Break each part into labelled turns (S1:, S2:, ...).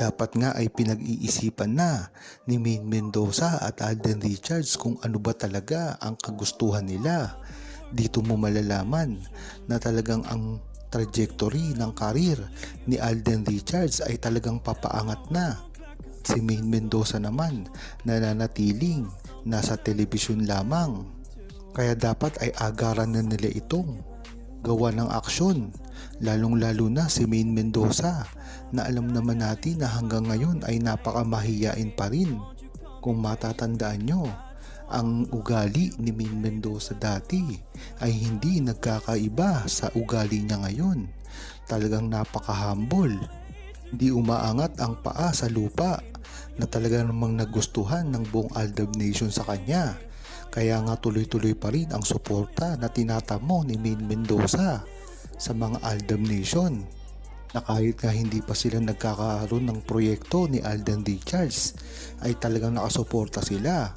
S1: Dapat nga ay pinag-iisipan na ni Maine Mendoza at Alden Richards kung ano ba talaga ang kagustuhan nila. Dito mo malalaman na talagang ang trajectory ng karir ni Alden Richards ay talagang papaangat na. Si Maine Mendoza naman nananatiling nasa telebisyon lamang. Kaya dapat ay agaran na nila itong gawa ng aksyon. Lalong-lalo na si Maine Mendoza na alam naman natin na hanggang ngayon ay napakamahiyain pa rin. Kung matatandaan nyo, ang ugali ni Maine Mendoza dati ay hindi nagkakaiba sa ugali niya ngayon. Talagang napaka-humble. Hindi umaangat ang paa sa lupa na talaga namang nagustuhan ng buong Aldab Nation sa kanya. Kaya nga tuloy-tuloy pa rin ang suporta na tinatamo ni Maine Mendoza sa mga Aldab Nation na kahit nga hindi pa sila nagkakaroon ng proyekto ni Alden Richards ay talagang nakasuporta sila.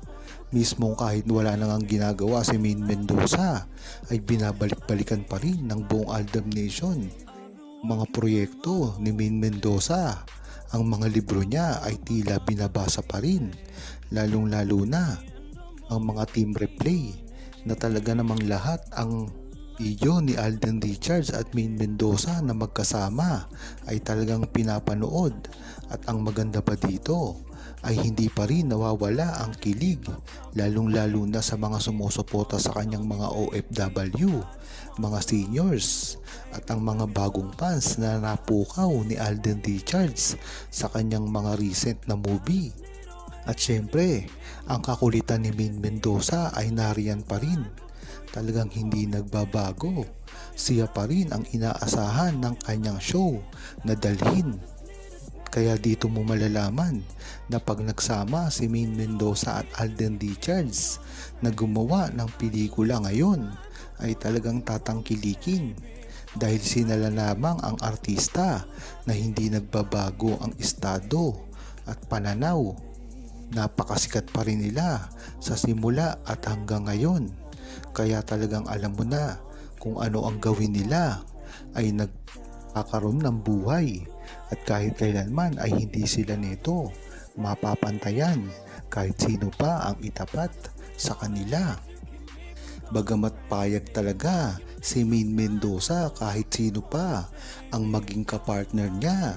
S1: Mismo kahit wala nang ang ginagawa si Maine Mendoza ay binabalik-balikan pa rin ng buong Aldab Nation. Mga proyekto ni Maine Mendoza, ang mga libro niya ay tila binabasa pa rin, lalong-lalo na ang mga team replay na talaga namang lahat ang video ni Alden Richards at Maine Mendoza na magkasama ay talagang pinapanood at ang maganda pa dito ay hindi pa rin nawawala ang kilig lalong lalo na sa mga sumusuporta sa kanyang mga OFW, mga seniors at ang mga bagong fans na napukaw ni Alden Richards sa kanyang mga recent na movie. At syempre, ang kakulitan ni Maine Mendoza ay nariyan pa rin. Talagang hindi nagbabago. Siya pa rin ang inaasahan ng kanyang show na dalhin. Kaya dito mo malalaman na pag nagsama si Maine Mendoza at Alden Richards na gumawa ng pelikula ngayon ay talagang tatangkilikin dahil sinala lamang ang artista na hindi nagbabago ang estado at pananaw napakasikat pa rin nila sa simula at hanggang ngayon. Kaya talagang alam mo na kung ano ang gawin nila ay nagkakaroon ng buhay at kahit kailanman ay hindi sila nito mapapantayan kahit sino pa ang itapat sa kanila. Bagamat payag talaga si Maine Mendoza kahit sino pa ang maging kapartner niya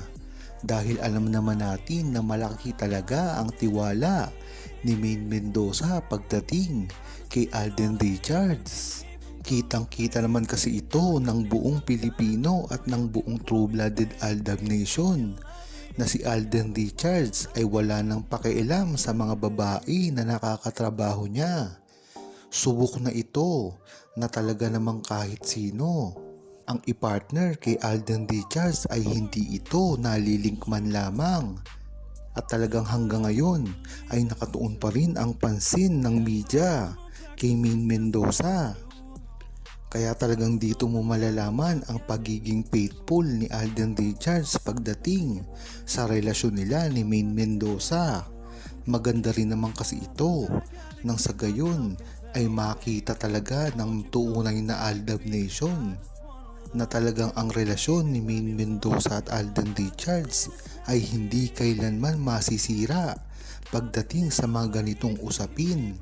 S1: dahil alam naman natin na malaki talaga ang tiwala ni Maine Mendoza pagdating kay Alden Richards. Kitang kita naman kasi ito ng buong Pilipino at ng buong true-blooded Aldab Nation na si Alden Richards ay wala nang pakialam sa mga babae na nakakatrabaho niya. Subok na ito na talaga namang kahit sino ang ipartner kay Alden Richards ay hindi ito nalilink man lamang. At talagang hanggang ngayon ay nakatuon pa rin ang pansin ng media kay Maine Mendoza. Kaya talagang dito mo malalaman ang pagiging faithful ni Alden Richards pagdating sa relasyon nila ni Maine Mendoza. Maganda rin naman kasi ito nang sa gayon ay makita talaga ng tunay na Aldab Nation na talagang ang relasyon ni Maine Mendoza at Alden Richards ay hindi kailanman masisira pagdating sa mga ganitong usapin.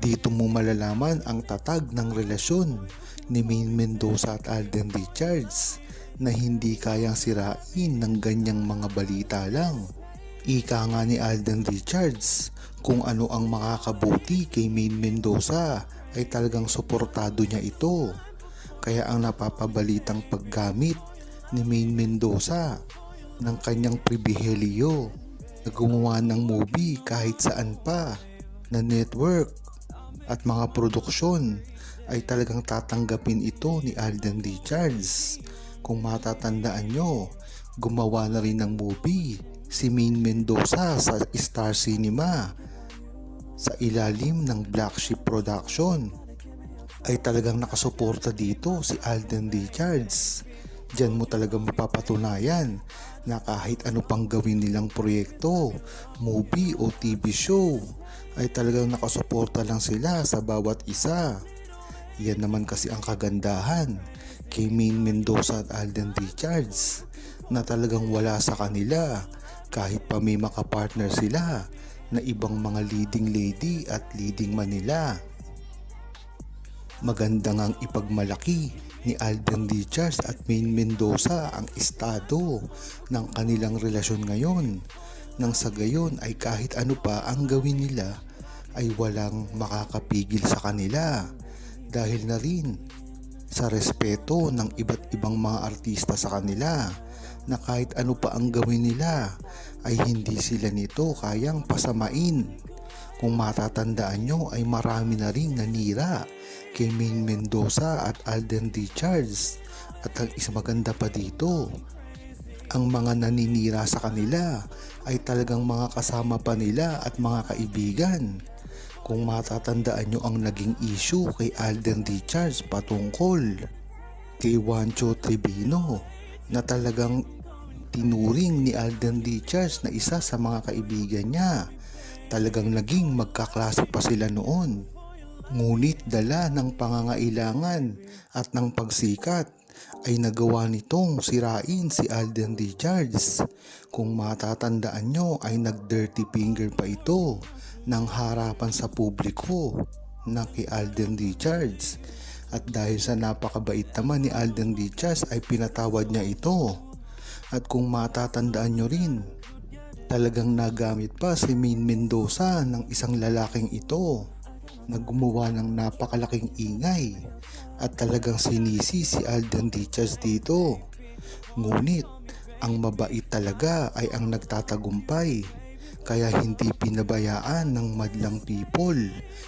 S1: Dito mo malalaman ang tatag ng relasyon ni Maine Mendoza at Alden Richards na hindi kayang sirain ng ganyang mga balita lang. Ika nga ni Alden Richards kung ano ang makakabuti kay Maine Mendoza ay talagang suportado niya ito. Kaya ang napapabalitang paggamit ni Maine Mendoza ng kanyang pribihelyo na gumawa ng movie kahit saan pa na network at mga produksyon ay talagang tatanggapin ito ni Alden Richards. Kung matatandaan nyo, gumawa na rin ng movie si Maine Mendoza sa Star Cinema sa ilalim ng Black Sheep Production ay talagang nakasuporta dito si Alden Richards. Diyan mo talaga mapapatunayan na kahit ano pang gawin nilang proyekto, movie o TV show, ay talagang nakasuporta lang sila sa bawat isa. Yan naman kasi ang kagandahan kay Maine Mendoza at Alden Richards na talagang wala sa kanila Kahit pa may makapartner sila na ibang mga leading lady at leading Manila. Maganda ngang ipagmalaki ni Alden Richards at Maine Mendoza ang estado ng kanilang relasyon ngayon nang sa gayon ay kahit ano pa ang gawin nila ay walang makakapigil sa kanila dahil na rin sa respeto ng iba't ibang mga artista sa kanila na kahit ano pa ang gawin nila ay hindi sila nito kayang pasamain. Kung matatandaan nyo ay marami na rin nanira kay Maine Mendoza at Alden Richards at ang isa maganda pa dito ang mga naninira sa kanila ay talagang mga kasama pa nila at mga kaibigan. Kung matatandaan nyo ang naging issue kay Alden Richards patungkol kay Juancho Tribino na talagang tinuring ni Alden Richards na isa sa mga kaibigan niya. Talagang naging magkaklase pa sila noon. Ngunit dala ng pangangailangan at ng pagsikat ay nagawa nitong sirain si Alden Richards. Kung matatandaan nyo ay nag-dirty finger pa ito ng harapan sa publiko na kay Alden Richards. At dahil sa napakabait naman ni Alden Richards ay pinatawad niya ito. At kung matatandaan nyo rin, talagang nagamit pa si Maine Mendoza ng isang lalaking ito na gumawa ng napakalaking ingay at talagang sinisi si Alden Richards dito. Ngunit ang mabait talaga ay ang nagtatagumpay kaya hindi pinabayaan ng madlang people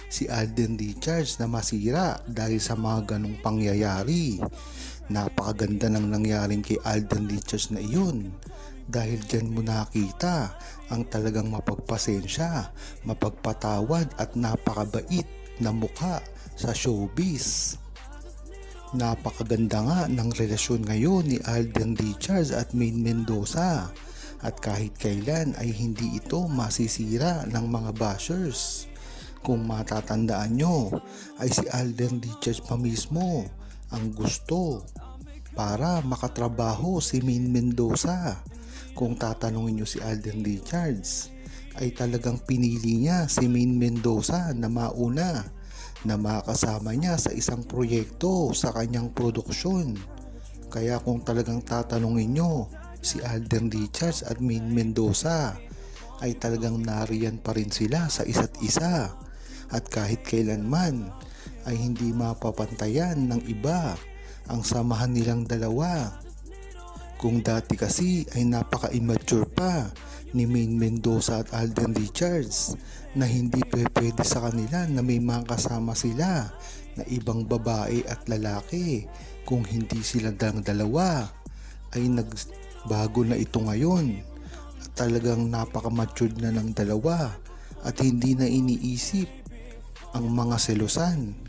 S1: si Alden Richards na masira dahil sa mga ganong pangyayari. Napakaganda ng nangyaring kay Alden Richards na iyon dahil dyan mo nakita ang talagang mapagpasensya, mapagpatawad at napakabait na mukha sa showbiz. Napakaganda nga ng relasyon ngayon ni Alden Richards at Maine Mendoza at kahit kailan ay hindi ito masisira ng mga bashers. Kung matatandaan nyo ay si Alden Richards pa mismo ang gusto para makatrabaho si Maine Mendoza. Kung tatanungin nyo si Alden Richards ay talagang pinili niya si Maine Mendoza na mauna na makasama niya sa isang proyekto sa kanyang produksyon. Kaya kung talagang tatanungin nyo si Alden Richards at Maine Mendoza ay talagang nariyan pa rin sila sa isa't isa at kahit kailanman ay hindi mapapantayan ng iba ang samahan nilang dalawa. Kung dati kasi ay napaka-immature pa ni Maine Mendoza at Alden Richards na hindi pwede sa kanila na may mga kasama sila na ibang babae at lalaki kung hindi sila dalang dalawa ay nagbago na ito ngayon. At talagang napaka-matured na ng dalawa at hindi na iniisip ang mga selusan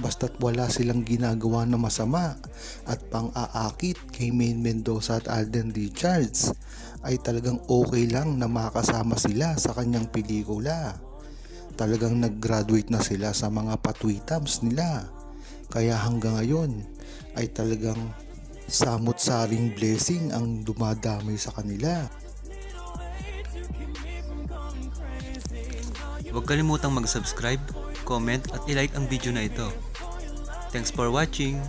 S1: basta't wala silang ginagawa na masama at pang-aakit kay Maine Mendoza at Alden Richards ay talagang okay lang na makasama sila sa kanyang pelikula. Talagang nag-graduate na sila sa mga patwitams nila. Kaya hanggang ngayon ay talagang samot-saring blessing ang dumadamay sa kanila.
S2: Huwag kalimutang mag-subscribe, comment at ilike ang video na ito. Thanks for watching!